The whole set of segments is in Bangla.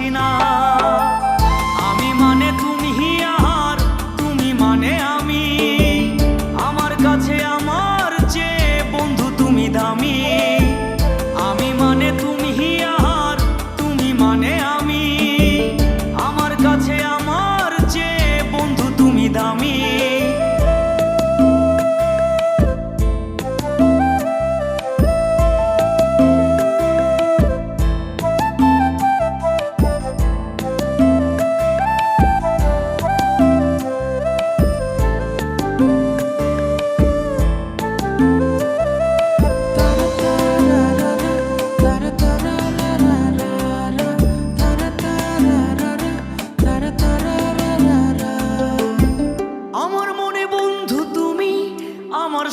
আসি না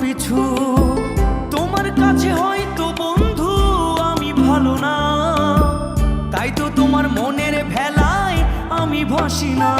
পিছু। তোমার কাছে হয়তো বন্ধু, আমি ভালো না। তাই তো তোমার মনের ভেলায় আমি ভাসি না।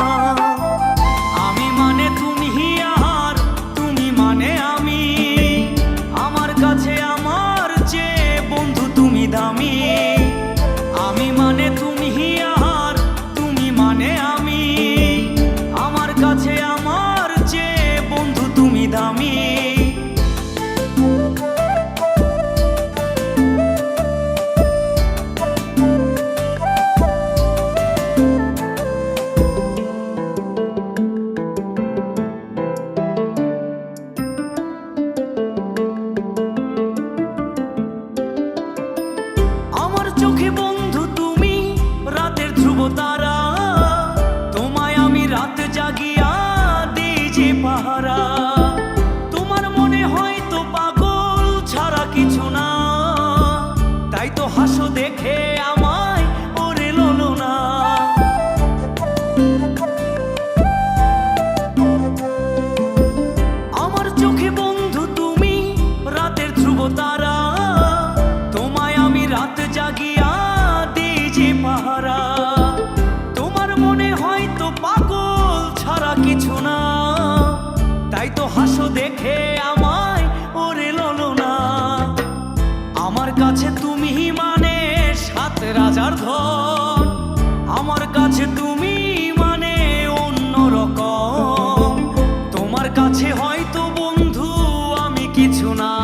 সাধারণ আমার কাছে তুমি মানে অন্য রকম। তোমার কাছে হয়তো বন্ধু আমি কিছু না,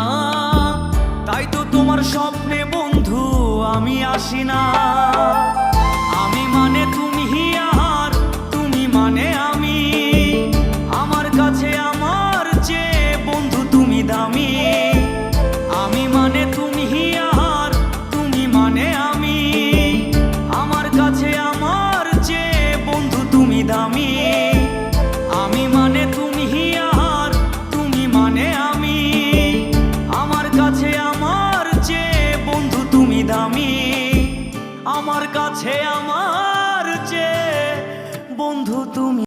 তাই তো তোমার স্বপ্নে বন্ধু আমি আসি না। আমি মানে তুমি তুমি মানে আমি। আমার কাছে আমার চেয়ে বন্ধু তুমি দামি।